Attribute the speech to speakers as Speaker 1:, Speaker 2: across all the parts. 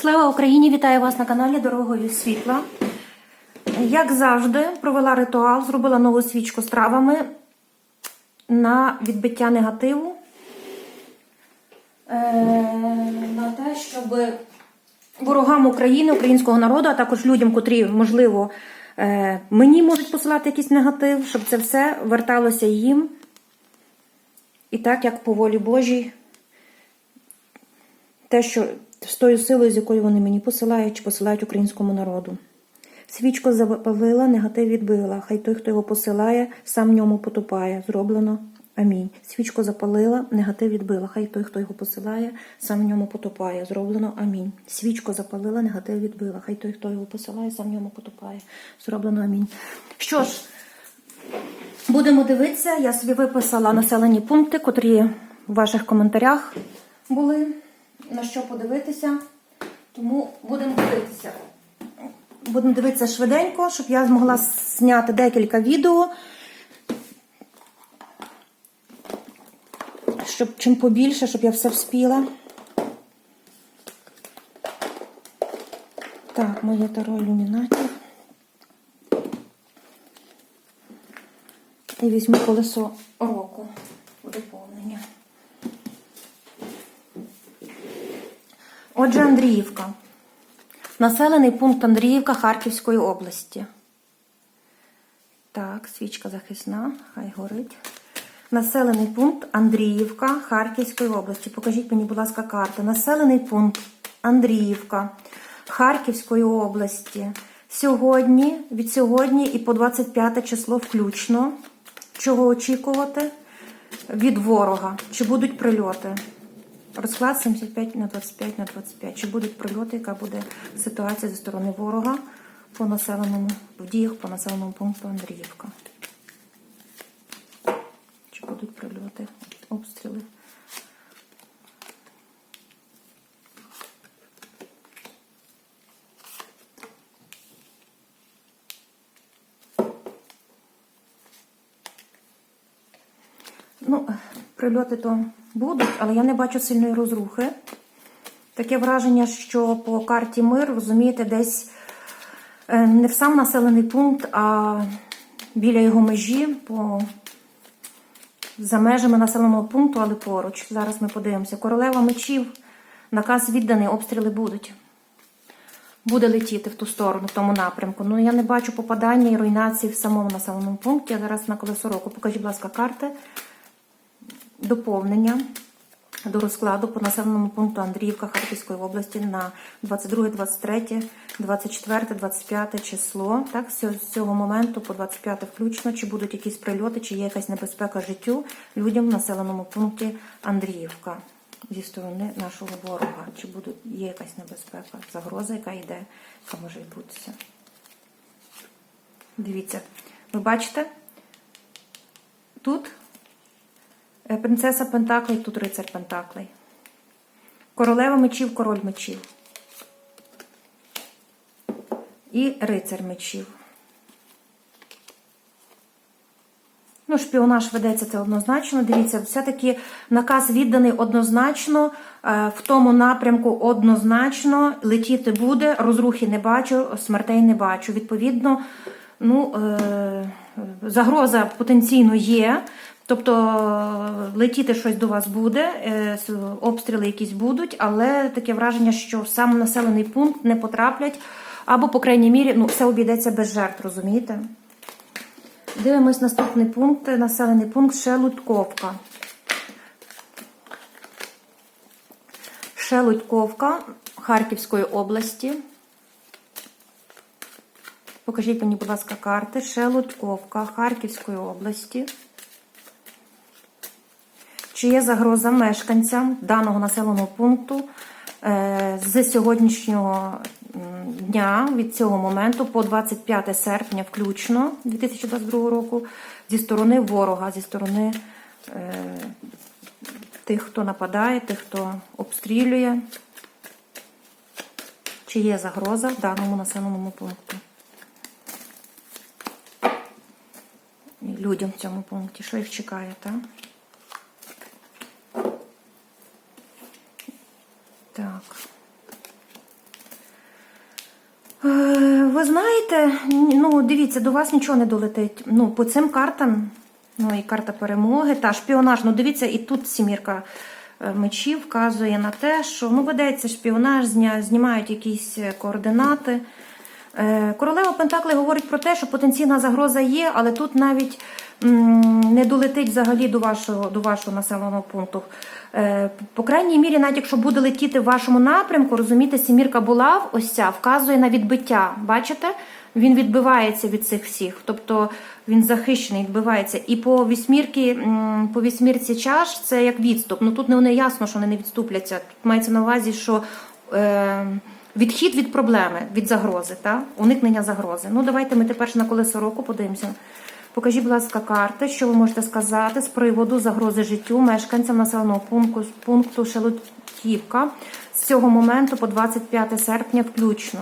Speaker 1: Слава Україні! Вітаю вас на каналі Дорогою Світла. Як завжди, провела ритуал, зробила нову свічку з травами на відбиття негативу. Е, на те, щоб ворогам України, українського народу, а також людям, котрі, можливо, е, мені можуть посилати якийсь негатив, щоб це все верталося їм. І так, як по волі Божій, те, що з тою силою, з якою вони мені посилають, чи посилають українському народу. Свічку запалила, негатив відбила. Хай той, хто його посилає, сам в ньому потопає. Зроблено. Амінь. Свічку запалила, негатив відбила. Хай той, хто його посилає, сам в ньому потопає. Зроблено. Амінь. Свічку запалила, негатив відбила. Хай той, хто його посилає, сам в ньому потопає. Зроблено. Амінь. Що ж, будемо дивитися. Я собі виписала населені пункти, котрі в ваших коментарях були. На що подивитися. Тому будемо дивитися. Будемо дивитися швиденько, щоб я змогла зняти декілька відео. Щоб чим побільше, щоб я все вспіла. Так, моє таро ілюмінатів. І візьму колесо року у доповнення. Отже, Андріївка. Населений пункт Андріївка Харківської області. Так, свічка захисна, хай горить. Населений пункт Андріївка Харківської області. Покажіть мені, будь ласка, карти. Населений пункт Андріївка Харківської області. Сьогодні, від сьогодні і по 25 число включно. Чого очікувати? Від ворога. Чи будуть прильоти? Розклад 75 на 25 на 25. Чи будуть прильоти, яка буде ситуація зі сторони ворога по населеному, в діях по населеному пункту Андріївка? Чи будуть прильоти, обстріли? Ну, прильоти то будуть, але я не бачу сильної розрухи. Таке враження, що по карті мир, розумієте, десь е, не в сам населений пункт, а біля його межі, по... за межами населеного пункту, але поруч. Зараз ми подивимося. Королева мечів, наказ відданий, обстріли будуть. Буде летіти в ту сторону, в тому напрямку. Ну, я не бачу попадання і руйнації в самому населеному пункті. Я зараз на колесо року. Покажіть, будь ласка, карти доповнення до розкладу по населеному пункту Андріївка Харківської області на 22, 23, 24, 25 число. Так, з цього моменту по 25 включно, чи будуть якісь прильоти, чи є якась небезпека життю людям в населеному пункті Андріївка зі сторони нашого ворога. Чи буде, є якась небезпека, загроза, яка йде, яка може відбутися. Дивіться, ви бачите? Тут Принцеса Пентаклей, тут рицар Пентаклей. Королева мечів, король мечів. І рицар мечів. Ну, шпіонаж ведеться це однозначно. Дивіться, все-таки наказ відданий однозначно, е, в тому напрямку однозначно. Летіти буде, розрухи не бачу, смертей не бачу. Відповідно, ну, е, загроза потенційно є. Тобто летіти щось до вас буде, е, обстріли якісь будуть, але таке враження, що в сам населений пункт не потраплять, або, по крайній мірі, ну, все обійдеться без жертв, розумієте? Дивимось наступний пункт, населений пункт Шелудьковка. Шелудьковка Харківської області. Покажіть мені, будь ласка, карти. Шелудьковка Харківської області. Чи є загроза мешканцям даного населеного пункту е, з сьогоднішнього дня, від цього моменту, по 25 серпня, включно 2022 року, зі сторони ворога, зі сторони е, тих, хто нападає, тих, хто обстрілює? Чи є загроза в даному населеному пункту? Людям в цьому пункті, що їх чекає, так? Так. Ви знаєте, ну дивіться, до вас нічого не долетить. Ну, по цим картам, ну і карта перемоги, та шпіонаж. Ну, дивіться, і тут сімірка е, мечів вказує на те, що ну, ведеться шпіонаж, знімають якісь е, координати. Е, Королева Пентакли говорить про те, що потенційна загроза є, але тут навіть не долетить взагалі до вашого, до вашого населеного пункту. Е, По крайній мірі, навіть якщо буде летіти в вашому напрямку, розумієте, сімірка булав, ось ця вказує на відбиття. Бачите? Він відбивається від цих всіх, тобто він захищений, відбивається. І по вісьмірки, по вісьмірці чаш це як відступ. Ну тут не не ясно, що вони не відступляться. Тут мається на увазі, що. Е, Відхід від проблеми, від загрози, та? уникнення загрози. Ну, давайте ми тепер на колесо року подивимося. Покажіть, будь ласка, карти, що ви можете сказати з приводу загрози життю мешканцям населеного пункту, пункту Шелудьківка з цього моменту по 25 серпня включно.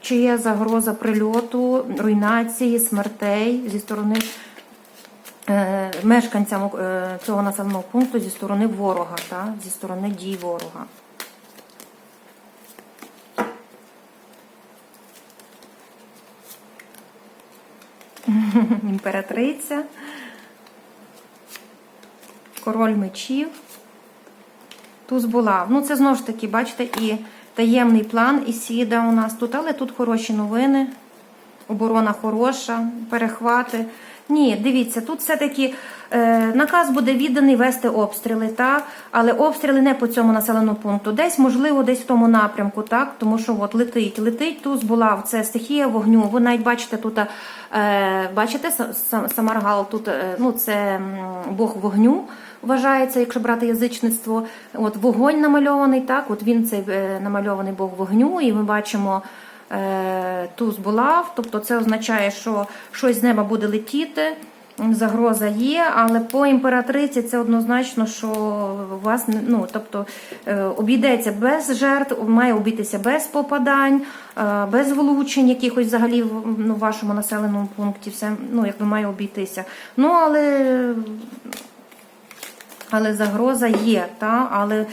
Speaker 1: Чи є загроза прильоту, руйнації, смертей зі сторони е, мешканцям е, цього населеного пункту зі сторони ворога, та? зі сторони дій ворога? імператриця, король мечів, туз булав. Ну, це знову ж таки, бачите, і таємний план і сіда у нас тут, але тут хороші новини, оборона хороша, перехвати. Ні, дивіться, тут все-таки наказ буде відданий вести обстріли, так? але обстріли не по цьому населеному пункту. Десь, можливо, десь в тому напрямку, так? тому що от летить, летить, туз була, це стихія вогню. Ви навіть бачите тут, е, бачите, Са- Са- Самаргал, тут е, ну, це Бог вогню. Вважається, якщо брати язичництво, от вогонь намальований, так, от він цей е, намальований Бог вогню, і ми бачимо е, туз булав, тобто це означає, що щось з неба буде летіти, загроза є, але по імператриці це однозначно, що вас ну, тобто, е, обійдеться без жертв, має обійтися без попадань, е, без влучень якихось взагалі в ну, вашому населеному пункті, все ну, якби має обійтися. Ну, але але загроза є, та? але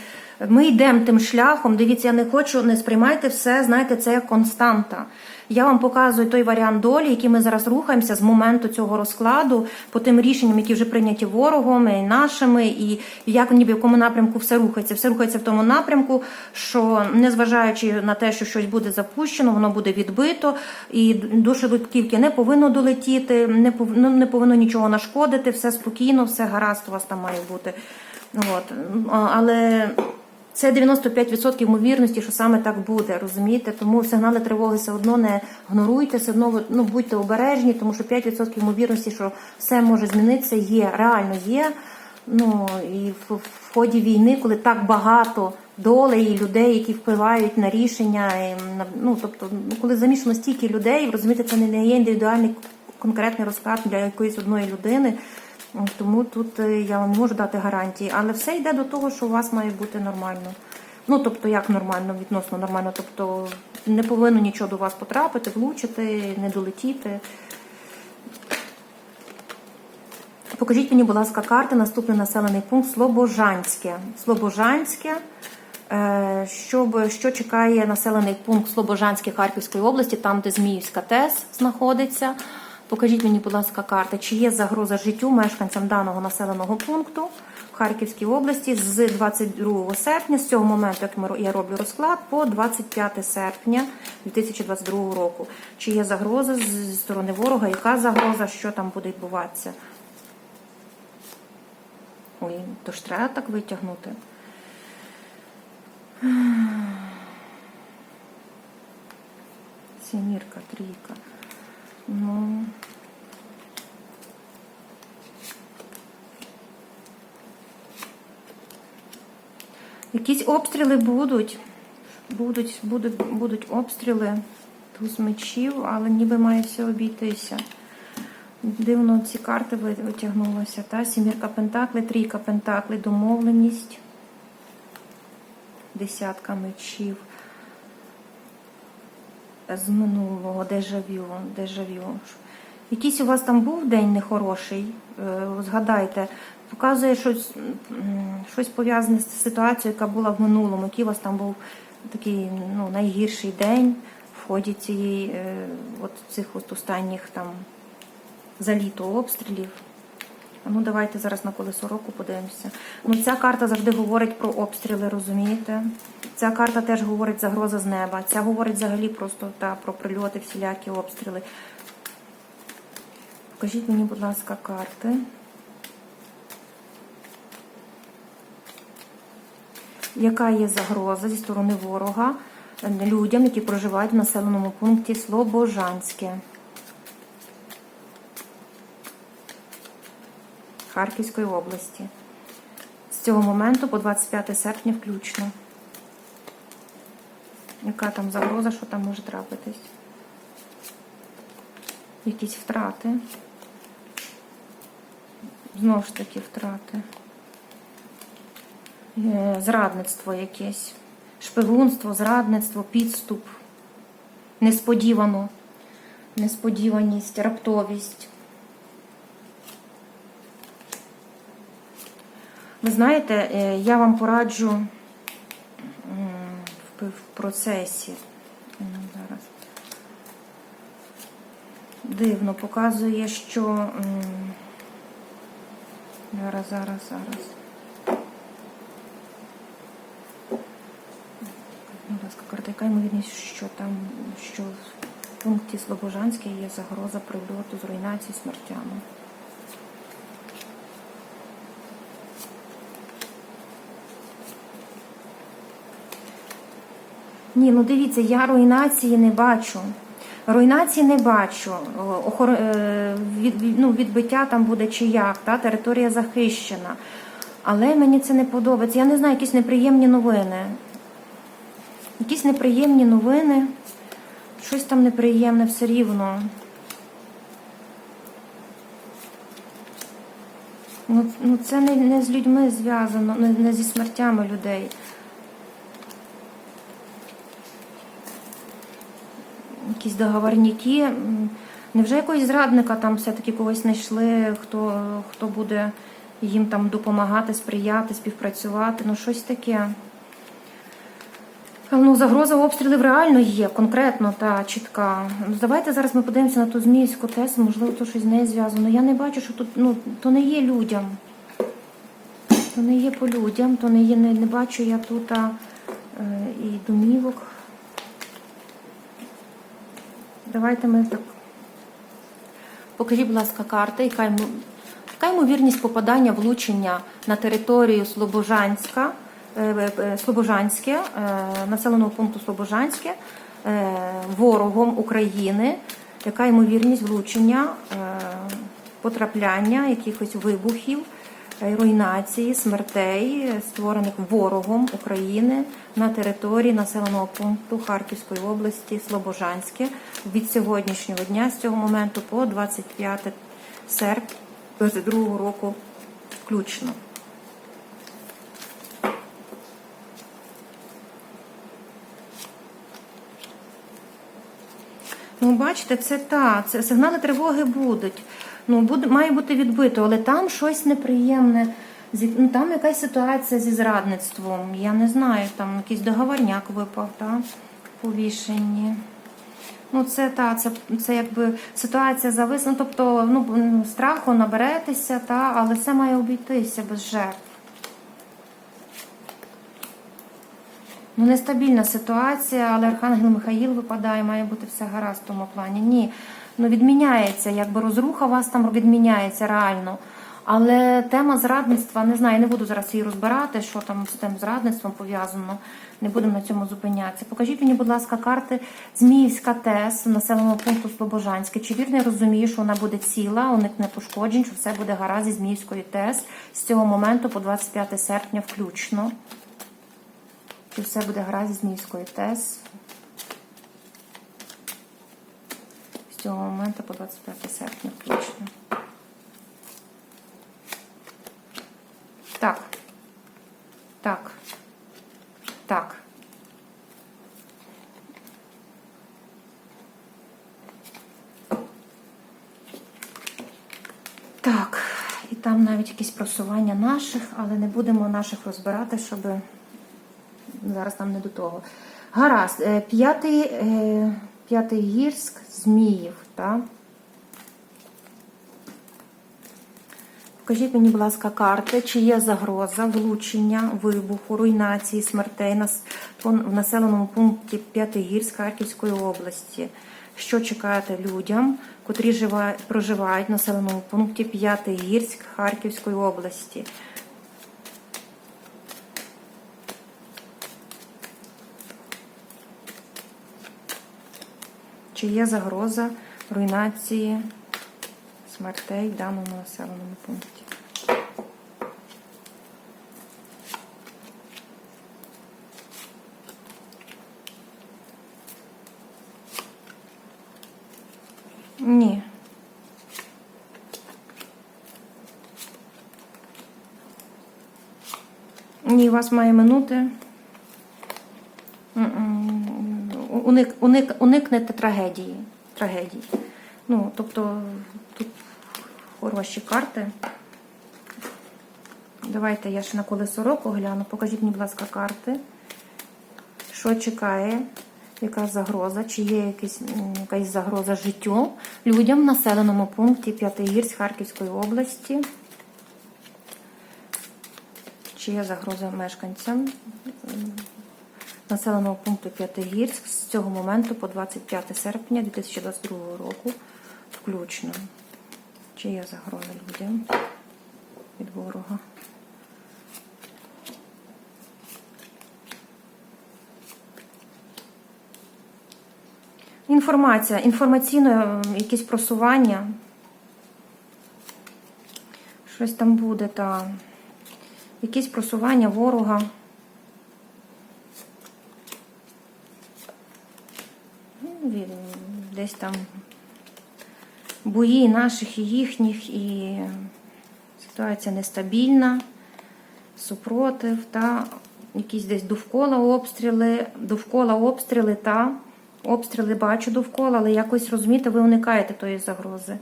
Speaker 1: ми йдемо тим шляхом. Дивіться, я не хочу, не сприймайте все, знаєте, це як константа. Я вам показую той варіант долі, який ми зараз рухаємося з моменту цього розкладу, по тим рішенням, які вже прийняті ворогом і нашими, і як ніби в якому напрямку все рухається. Все рухається в тому напрямку, що незважаючи на те, що щось буде запущено, воно буде відбито, і до швидківки не повинно долетіти, не пов- ну, не повинно нічого нашкодити, все спокійно, все гаразд у вас там має бути. От. Але це 95% ймовірності, що саме так буде, розумієте? Тому сигнали тривоги все одно не гноруйте, все одно ну, будьте обережні, тому що 5% ймовірності, що все може змінитися, є, реально є. Ну і в, в ході війни, коли так багато долей і людей, які впливають на рішення, і ну тобто, ну, коли замішано стільки людей, розумієте, це не є індивідуальний конкретний розклад для якоїсь одної людини. Тому тут е, я вам не можу дати гарантії, але все йде до того, що у вас має бути нормально. Ну, тобто, як нормально, відносно нормально. Тобто не повинно нічого до вас потрапити, влучити, не долетіти. Покажіть мені, будь ласка, карти. Наступний населений пункт Слобожанське. Слобожанське. Е, Щоб, що чекає населений пункт Слобожанське Харківської області, там, де Зміївська ТЕС знаходиться. Покажіть мені, будь ласка, карти, чи є загроза життю мешканцям даного населеного пункту в Харківській області з 22 серпня, з цього моменту, як я роблю розклад, по 25 серпня 2022 року. Чи є загроза зі сторони ворога? Яка загроза, що там буде відбуватися? Ой, то ж треба так витягнути. Сімірка, трійка. Ну. Якісь обстріли будуть. Будуть, будуть, будуть обстріли туз мечів, але ніби має все обійтися. Дивно ці карти витягнулися. Та? Сімірка Пентакли, трійка Пентакли, домовленість, десятка мечів. З минулого дежавю, дежавю. Якийсь у вас там був день нехороший, е, згадайте, показує щось, щось пов'язане з ситуацією, яка була в минулому, який у вас там був такий ну, найгірший день в ході цієї, е, от цих от останніх там за літо обстрілів. Ну, давайте зараз на колесо року подивимося. Ну, ця карта завжди говорить про обстріли, розумієте? Ця карта теж говорить загроза з неба. Ця говорить взагалі просто та, про прильоти, всілякі обстріли. Покажіть мені, будь ласка, карти. Яка є загроза зі сторони ворога людям, які проживають в населеному пункті Слобожанське Харківської області? З цього моменту по 25 серпня включно. Яка там загроза, що там може трапитись? Якісь втрати. Знову ж таки втрати. Е, Зрадництво якесь. Шпигунство, зрадництво, підступ. Несподівано. Несподіваність, раптовість. Ви знаєте, е, я вам пораджу в процесі. Зараз. Дивно, показує, що. Зараз, зараз, зараз. Будь ласка, карта, яка ймовірність, що там, що в пункті Слобожанське є загроза прильоту руйнації смертями. Ні, ну дивіться, я руйнації не бачу. Руйнації не бачу. Охор... е, від... ну, відбиття там буде чи як, та? територія захищена. Але мені це не подобається. Я не знаю, якісь неприємні новини. Якісь неприємні новини. Щось там неприємне все рівно. Ну, ну це не, не з людьми зв'язано, не, не зі смертями людей. Якісь договорняки. М, Невже якогось зрадника там все-таки когось знайшли, хто, хто буде їм там допомагати, сприяти, співпрацювати? Ну, щось таке. Ну, загроза обстрілів реально є, конкретно та чітка. Ну, Давайте зараз ми подивимося на ту зміївську тесу, можливо, то щось з нею зв'язано. Я не бачу, що тут ну, то не є людям. То не є по людям, то не є, не, не бачу я тут а, е, і домівок. Давайте ми так. Покажіть, будь ласка, карти, яка, ймо... яка ймовірність попадання влучення на територію Слобожанська, е, е, Слобожанське, е, населеного пункту Слобожанське ворогом України. Яка ймовірність влучення, потрапляння якихось вибухів, руйнації, смертей, створених ворогом України на території населеного пункту Харківської області Слобожанське від сьогоднішнього дня, з цього моменту по 25 серпня 2022 року включно. Ну, бачите, це та, це сигнали тривоги будуть. Ну, буде, має бути відбито, але там щось неприємне. Ну, там якась ситуація зі зрадництвом. Я не знаю, там якийсь договорняк випав, та, повішенні. Ну, це та, це, це якби ситуація зависла. Ну, тобто, ну, страху наберетеся, та, але це має обійтися без жертв. Ну, нестабільна ситуація, але Архангел Михаїл випадає, має бути все гаразд в тому плані. Ні. Ну, відміняється, якби розруха у вас там відміняється реально. Але тема зрадництва, не знаю, не буду зараз її розбирати, що там з тим зрадництвом пов'язано. Не будемо на цьому зупинятися. Покажіть мені, будь ласка, карти Зміївська ТЕС населеного пункту Слобожанське. Чи вірно я розумію, що вона буде ціла, уникне пошкоджень, що все буде гаразд зі Зміївської ТЕС з цього моменту по 25 серпня включно. І все буде гаразд з Зміївської ТЕС. З цього моменту по 25 серпня включно. Так. Так. Так. Так. І там навіть якісь просування наших, але не будемо наших розбирати, щоб зараз нам не до того. Гаразд, е, п'ятий, е, П'ятигірськ, Зміїв, так? Покажіть мені, будь ласка, карти, чи є загроза влучення, вибуху, руйнації, смертей в населеному пункті П'ятигірськ Харківської області. Що чекаєте людям, котрі жива- проживають в населеному пункті П'ятигірськ Харківської області? Чи є загроза руйнації смертей в даному населеному пункті? Ні. Ні, вас має минути. Уник, уник, уникнете трагедії. трагедії. Ну, тобто тут хороші карти. Давайте я ще на колесо року гляну. Покажіть мені, будь ласка, карти. Що чекає? Яка загроза? Чи є якась, якась загроза життю людям в населеному пункті П'ятигірськ Харківської області? Чи є загроза мешканцям населеного пункту П'ятигірськ з цього моменту по 25 серпня 2022 року включно? Чи є загроза людям від ворога? Інформація, інформаційне якісь просування. Щось там буде, та якісь просування ворога. Ну, він Десь там бої наших і їхніх, і ситуація нестабільна, супротив, та якісь десь довкола обстріли, довкола обстріли, та обстріли бачу довкола, але якось розумієте, ви уникаєте тої загрози.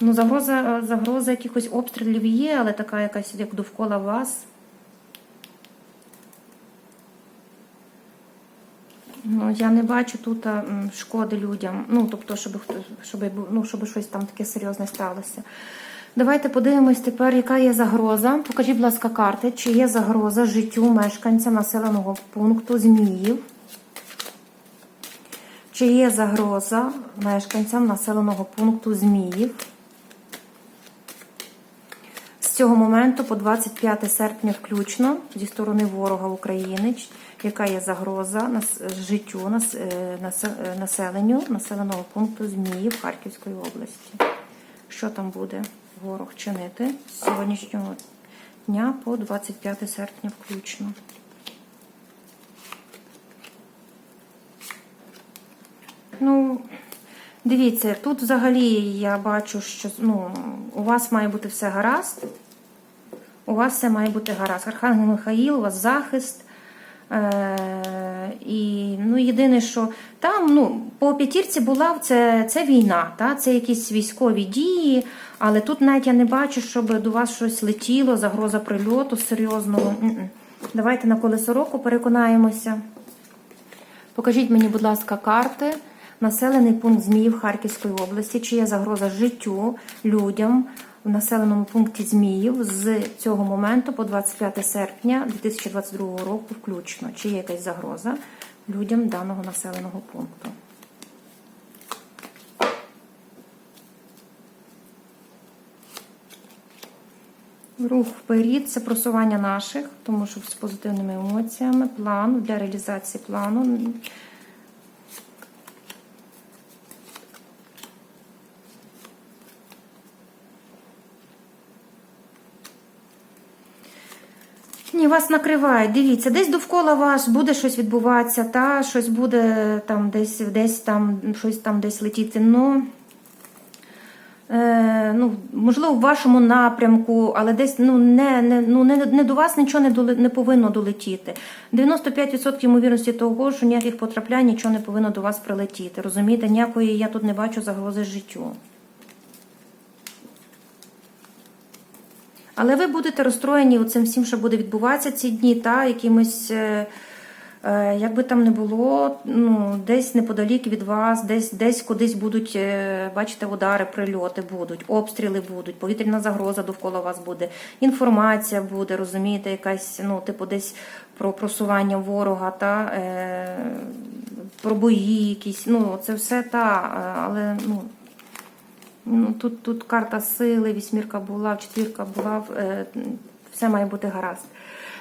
Speaker 1: Ну, загроза, загроза якихось обстрілів є, але така якась як довкола вас. Я не бачу тут шкоди людям. Ну, тобто, щоб, щоб, ну, щоб щось там таке серйозне сталося. Давайте подивимось тепер, яка є загроза. Покажіть, будь ласка, карти, чи є загроза життю мешканця населеного пункту Зміїв. Чи є загроза мешканцям населеного пункту Зміїв? Цього моменту по 25 серпня включно зі сторони ворога України, яка є загроза нас- життю нас- е, е, населенню населеного пункту Зміїв Харківської області. Що там буде ворог чинити з сьогоднішнього дня по 25 серпня включно? Ну, дивіться, тут взагалі я бачу, що ну, у вас має бути все гаразд. У вас все має бути гаразд. Архангел Михаїл, у вас захист. Е, і ну, єдине, що там ну, по п'ятірці була це, це війна, та? це якісь військові дії, але тут навіть я не бачу, щоб до вас щось летіло, загроза прильоту серйозного. М-м. Давайте на колесо року переконаємося. Покажіть мені, будь ласка, карти. Населений пункт Зміїв Харківської області, чи є загроза життю людям в населеному пункті Зміїв з цього моменту по 25 серпня 2022 року включно. Чи є якась загроза людям даного населеного пункту? Рух вперед це просування наших, тому що з позитивними емоціями, план для реалізації плану. Ні, вас накриває. Дивіться, десь довкола вас буде щось відбуватися, та щось буде там десь, десь там щось там десь летіти. Ну, е, ну можливо, в вашому напрямку, але десь ну не, не, ну, не, не до вас нічого не, доле- не повинно долетіти. 95% ймовірності того, що ніяких потраплянь нічого не повинно до вас прилетіти. Розумієте, ніякої я тут не бачу загрози життю. Але ви будете розстроєні цим всім, що буде відбуватися ці дні, та якимось е, Е, Як би там не було, ну десь неподалік від вас, десь десь кудись будуть, е, бачите, удари, прильоти будуть, обстріли будуть, повітряна загроза довкола вас буде, інформація буде, розумієте, якась, ну, типу, десь про просування ворога, та е, про бої якісь. Ну, це все та, але ну. Ну, тут, тут карта сили, вісьмірка була, четвірка була, е, все має бути гаразд.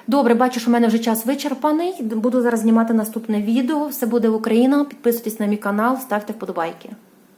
Speaker 1: Добре, бачу, що в мене вже час вичерпаний. Буду зараз знімати наступне відео. Все буде Україна. Підписуйтесь на мій канал, ставте вподобайки.